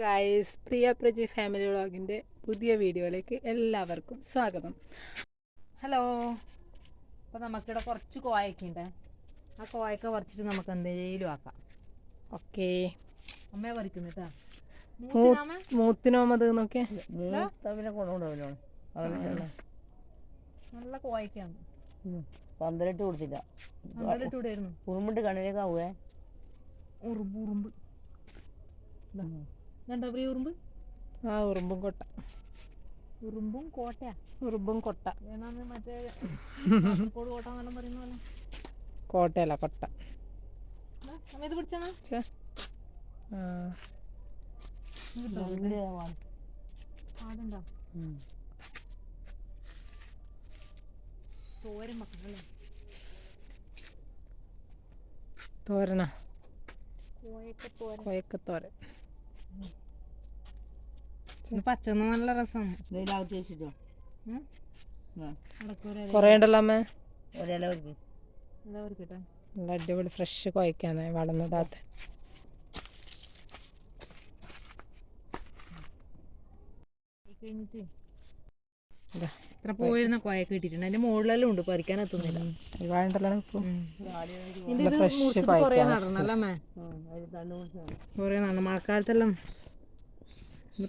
Guys Priya Praji family വ്ളോഗിന്റെ പുതിയ വീഡിയോയിലേക്ക് എല്ലാവർക്കും സ്വാഗതം. ഹലോ അപ്പോൾ നമുക്കിവിടെ കുറച്ച് കോയൊക്കെ ഉണ്ട്. ആ കോയക്ക പറിച്ചിട്ട് നമുക്ക് എന്തെങ്കിലും ആക്കാം. ഓക്കെ. അമ്മയെ പറിക്കുന്നു കേട്ടോ മൂത്തിനോമത് നോക്കിയ. നല്ല കോയക്കാണ് പന്തലിട്ട് കൊടുത്തില്ല. ഇവിടെയായിരുന്നു. ഉറുമ്പിട്ട് കണ്ണിലേക്ക് ആവുവേ. ഉറുമ്പ് ഉറുമ്പ്. പറയുക ഉറുമ്പ്? ആ ഉറുമ്പും കൊട്ട. ഉറുമ്പും കോട്ടയാ? ഉറുമ്പും കൊട്ട. ഏതാന്ന് മറ്റേ കാസർഗോഡ് കോട്ട എന്നെല്ലാം പറയുന്ന പോലെ? കോട്ടയല്ല കൊട്ട. ആ, അമ്മ ഇത് പിടിച്ചാ ഛെ. ആ, ആടുണ്ടോ? തോരൻ മക്കളല്ലേ തോരന? കോയൊക്കെ കോയക്കത്തോരൻ ഇത് പച്ചന്ന് നല്ല രസമാണ് വെയിലാകത്ത് വെച്ചിട്ടോ കുറേ ഉണ്ടല്ലോ അമ്മ? നല്ല അടിപൊളി ഫ്രഷ് കുഴക്കാന്ന് വളർന്നിടാത്ത ഇത്ര പോയിരുന്ന കോയ കിട്ടിയിട്ടുണ്ട് അതിന്റെ മുകളിലെല്ലാം ഉണ്ട് പറിക്കാൻ എത്തുന്നില്ല. ഒരുപാടുണ്ടല്ലോ. കുറേ നടണല്ലേ കുറേ നടണം മഴക്കാലത്തെല്ലാം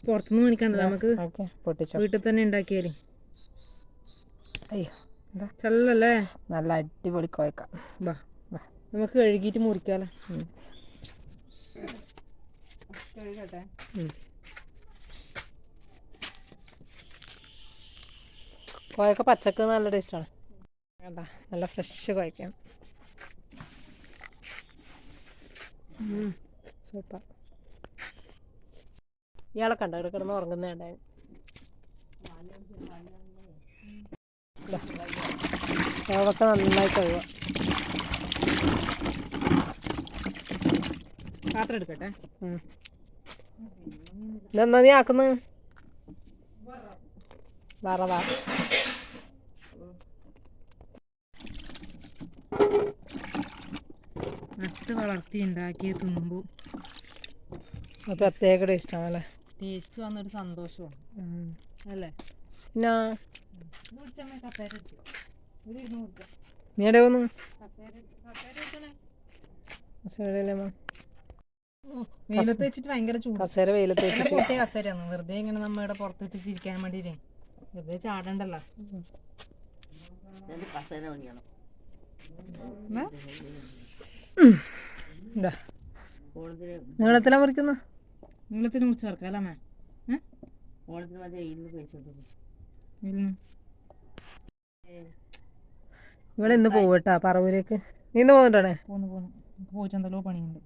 പുറത്തുനിന്ന് മേടിക്കണ്ടല്ലോ നമുക്ക് വീട്ടിൽ തന്നെ ഉണ്ടാക്കിയാലും. അയ്യോ ചല്ലല്ലേ നല്ല അടിപൊളി കുഴക്കാം വാ. നമുക്ക് കഴുകിയിട്ട് മുറിക്കാലോ. കഴുകട്ടെ. കോയക്ക പച്ചക്ക് നല്ല ടേസ്റ്റാണ്. വേണ്ട നല്ല ഫ്രഷ് കോയക്കാണ് സൂപ്പർ. ഇയാളെ കണ്ട? കിടന്ന് ഉറങ്ങുന്നേണ്ടായി കോവക്ക നന്നായി കഴുകുക പാത്രം എടുക്കട്ടെ? എന്നാ ഇതെന്നാ നീ ആക്കുന്നു? വറവാ നട്ട് വളർത്തി ഉണ്ടാക്കി തിന്നുമ്പോൾ ഒരു പ്രത്യേക ടേസ്റ്റാണല്ലേ ടേസ്റ്റ് വന്നൊരു സന്തോഷമാണ് അല്ലേ? വന്നു? വെയിലത്ത് വെച്ചിട്ട് ഭയങ്കര ചൂട്. കസേര വെയിലത്ത് വെച്ചിട്ട്. പൊട്ടിയ കസേരയാണ് വെറുതെ ഇങ്ങനെ നമ്മുടെ പുറത്തിട്ട് ചിരിക്കാൻ വേണ്ടിട്ടേ. വെറുതെ ചാടണ്ടല്ലോ. കസേര ഓണത്തിന് നീളത്തിലാ മുറിക്കുന്ന? നീളത്തിന് മുറിച്ച് വറക്കാം അല്ലേ ഓണത്തിന് പൈസ ഇന്ന് കേട്ടാ പറവൂരേക്ക്. നീ ഇന്ന് പോകുന്നുണ്ടാണേ പോന്ന് പോന്ന്. പോയിച്ചെന്തല്ലോ പണിയുണ്ട്.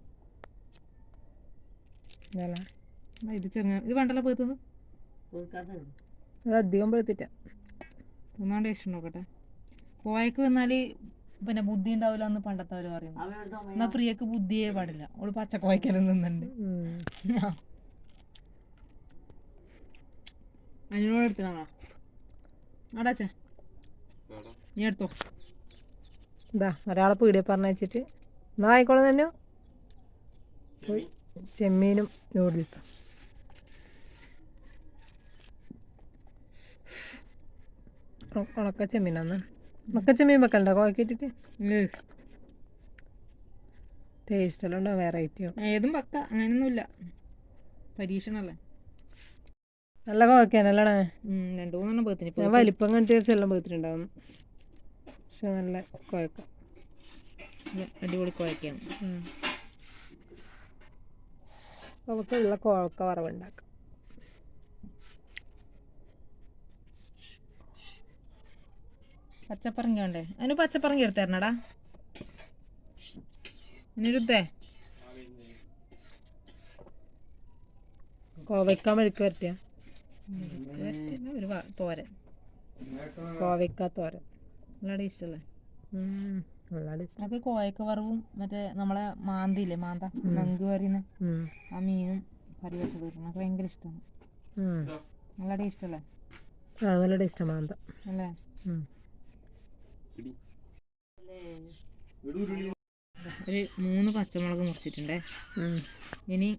ഇത് ചെറുങ്ങ ഇത് വേണ്ടല്ലോ പേത്തത് അത് അധികം പെടുത്തിട്ട ഒന്നാണ്ട് ടേസ്റ്റ് നോക്കട്ടെ. കോയക്ക് വന്നാൽ പിന്നെ ബുദ്ധി ഉണ്ടാവില്ല എന്ന് പണ്ടത്തെ അവർ പറയുന്നു. എന്നാ പ്രിയക്ക് ബുദ്ധിയേ പാടില്ല. ഓൾ പച്ച കോയക്കലും നിന്നുണ്ട് അതിനോട് എടുത്തതാണോ ആടാച്ചാ നീ എടുത്തോ. ഇതാ ഒരാളെ പീടിയെ പറഞ്ഞിട്ട് എന്നാ ആയിക്കോളെ തന്നെ പോയി ചെമ്മീനും നൂഡിൽസും ഉണക്ക ചെമ്മീനാന്ന് ഉണക്ക ചെമ്മീൻ വെക്കണ്ട കോക്കിട്ടിട്ട് ടേസ്റ്റ് എല്ലാം ഉണ്ടാവും വെറൈറ്റിയോ ഏതും വെക്ക അങ്ങനെയൊന്നുമില്ല. പരീക്ഷണല്ലേ? നല്ല കോക്കാനല്ലേ ഉം, രണ്ടു മൂന്നെണ്ണം പേത്തിന് ഞാൻ വലിപ്പം കണ്ടിട്ട് ചെല്ലം പേത്തിനുണ്ടാവും പക്ഷെ നല്ല കോയക്ക. അടിപൊളി കോയക്കാണ് അവക്ക് ഉള്ള കോഴക്ക വറവുണ്ടാക്കാം. പച്ചപ്പറങ്കി വേണ്ടേ? അതിന് പച്ചപ്പറങ്കി എടുത്തരണടാ അതിനൊരുത്തേ കോവയ്ക്കാൻ മെഴുക്ക് വരട്ടിയ. ഒരു വാ തോരൻ. കോവയ്ക്ക തോരൻ. നല്ല ഇഷ്ടമല്ലേ നമുക്ക് കോയക്ക വറവും മറ്റേ നമ്മളെ മാന്തില്ലേ മാന്ത നങ്ക് പറയുന്ന ആ മീനും കറി വെച്ചത് എനിക്ക് ഭയങ്കര ഇഷ്ടമാണ്. നല്ല ടേസ്റ്റ് അല്ലേ നല്ല ഇഷ്ടമാന്ത മാന്ത. അല്ലേ. ഒരു മൂന്ന് പച്ചമുളക് മുറിച്ചിട്ടുണ്ടേ. ഇനി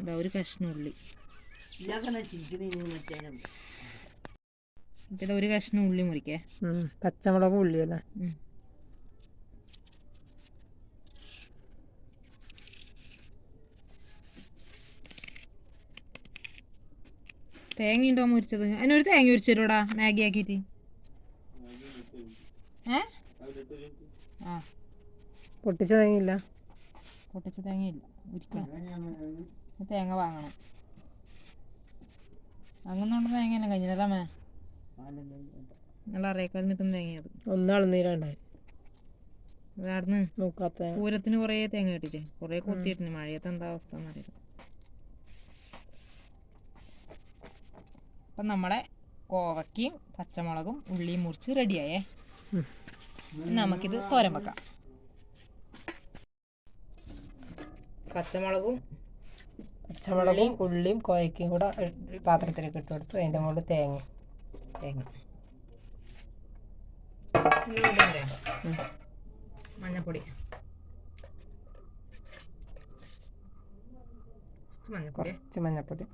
ഇതാ ഒരു കഷ്ണം ഉള്ളി. ഇതാ ഒരു കഷ്ണം ഉള്ളി മുറിക്കേ. പച്ചമുളകും ഉള്ളിയല്ലേ. തേങ്ങ ഉണ്ടോ മുരിച്ചത് അതിനൊരു തേങ്ങ ഉരിച്ചു തരൂടാ മാഗി ആക്കിയിട്ട്. ഏ? ആ. പൊട്ടിച്ച തേങ്ങയില്ല. പൊട്ടിച്ച തേങ്ങയില്ല ഉരിക്കണം. തേങ്ങ വാങ്ങണം. മേ? അറിയക്കാൽ അവിടുന്ന് നോക്കാത്ത തേങ്ങ. പൂരത്തിന് കുറേ തേങ്ങ കിട്ടിട്ട് കുറേ കൊത്തിയിട്ടുണ്ട്. മഴയത്ത് എന്താ അവസ്ഥ എന്നറിയില്ല. അപ്പം നമ്മളെ കോവയ്ക്കയും പച്ചമുളകും ഉള്ളിയും മുറിച്ച് റെഡിയായേ. നമുക്കിത് തോരൻ വെക്കാം. പച്ചമുളകും പച്ചമുളകും ഉള്ളിയും കോയക്കും കൂടെ പാത്രത്തിലേക്ക് ഇട്ട് കൊടുത്തു. അതിന്റെ മുകളിൽ തേങ്ങ. തേങ്ങ. മഞ്ഞപ്പൊടി. കുറച്ച് മഞ്ഞപ്പൊടി.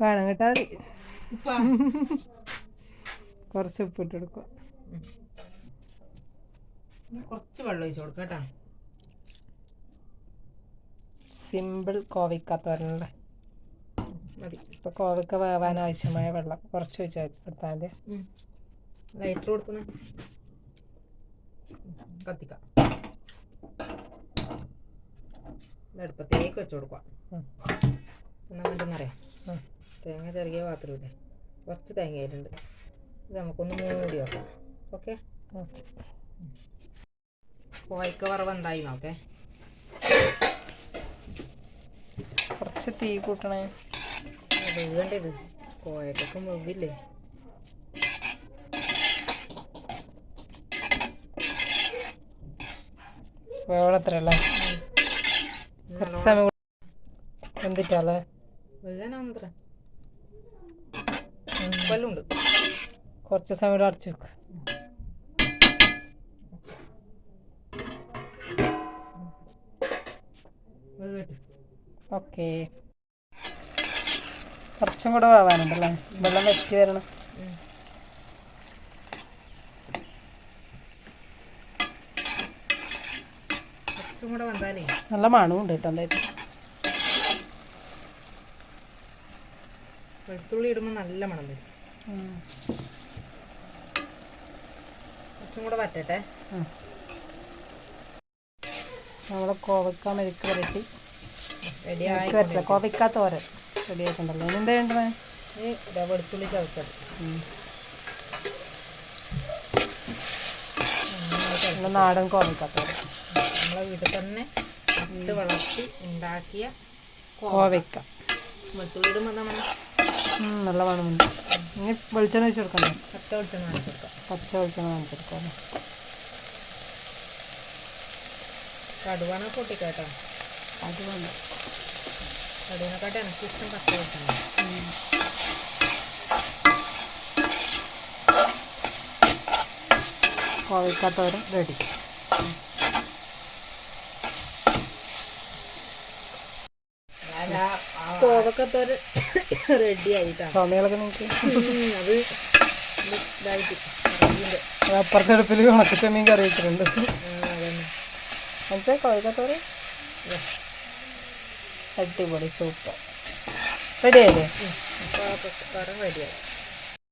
വേണം കേട്ടാ മതി. കുറച്ച് ഉപ്പിട്ട് കൊടുക്കുക. കുറച്ച് വെള്ളം ഒഴിച്ചു കൊടുക്കാം കേട്ടോ. സിമ്പിൾ കോവയ്ക്കാത്തോരനല്ലേ മതി. ഇപ്പോൾ കോവയ്ക്ക വേവാൻ ആവശ്യമായ വെള്ളം കുറച്ച് വെച്ച് എടുത്താൽ ലൈറ്റർ കൊടുക്കണം. കത്തിക്കാം. അടുപ്പത്തേക്ക് വെച്ച് കൊടുക്കാം ഉം. എന്നാ വേണ്ടെന്നറിയാം തേങ്ങ ചെറിയ പാത്രമില്ലേ കുറച്ച് തേങ്ങ ആയിട്ടുണ്ട് ഇത് നമുക്കൊന്ന് മൂടി വെക്കാം. ഓക്കെ? ഓക്കെ. വറവ് എന്തായി നോക്കേ. കുറച്ച് തീ കൂട്ടണേ. വേണ്ടത്. കോയക്കൊക്കെ മുമ്പില്ലേ വേവളത്രല്ലേ കുറച്ച് സമയം കുറച്ച് സമയം അടച്ചു വെക്ക്. ഓക്കെ. കുറച്ചും കൂടെ വേവാനുണ്ടല്ലേ? വെള്ളം വെച്ച് വരണം. നല്ല മണവും ഉണ്ട് കേട്ടോ എന്തായാലും. വെളുത്തുള്ളി ഇടുമ്പോൾ നല്ല മണം വരും. കുറച്ചും കൂടെ വറ്റട്ടെ. നമ്മളെ കോവക്ക മെരുക്ക് പുരട്ടി. റെഡി ആയി മെഴുക്ക് വരട്ടില്ല കോവയ്ക്ക തോരൻ ഇനി എന്താ വേണ്ടത്? ഇതാ വെളുത്തുള്ളി ചതച്ചത്. നമ്മുടെ നാടൻ കോവയ്ക്ക തോരൻ നമ്മളെ വീട്ടിൽ തന്നെ നട്ട് വളർത്തി ഉണ്ടാക്കിയ കോവയ്ക്ക. വെളുത്തുള്ളി ഇടുമ്പോൾ നമ്മൾ നല്ല മണമുണ്ട് ഇനി വെളിച്ചെണ്ണ വെച്ച് കൊടുക്കണം പച്ച വെളിച്ചെണ്ണ കാണിച്ചു കൊടുക്കാം. പച്ച വെളിച്ചെണ്ണ കാണിച്ചെടുക്കാം കടുവാണ് പൊട്ടിക്കാട്ടോ അത് വേണ്ട കടുവിനെക്കാട്ടി എനിക്ക് ഇഷ്ടം പച്ച വെളിച്ചെണ്ണ കോവയ്ക്ക തോരൻ റെഡി കോവക്കത്തോര് റെഡി ആയിട്ടാണ് നിങ്ങൾക്ക് അത് ഇതായിട്ട് അപ്പുറത്തെ അടുപ്പിൽ ഉണക്കച്ചെമ്മീൻ കറി വെച്ചിട്ടുണ്ട്. അതന്നെ. മനസ്സിലായി കോവയ്ക്ക തോരൻ അടിപൊളി സൂപ്പർ. റെഡിയല്ലേ റെഡിയായി.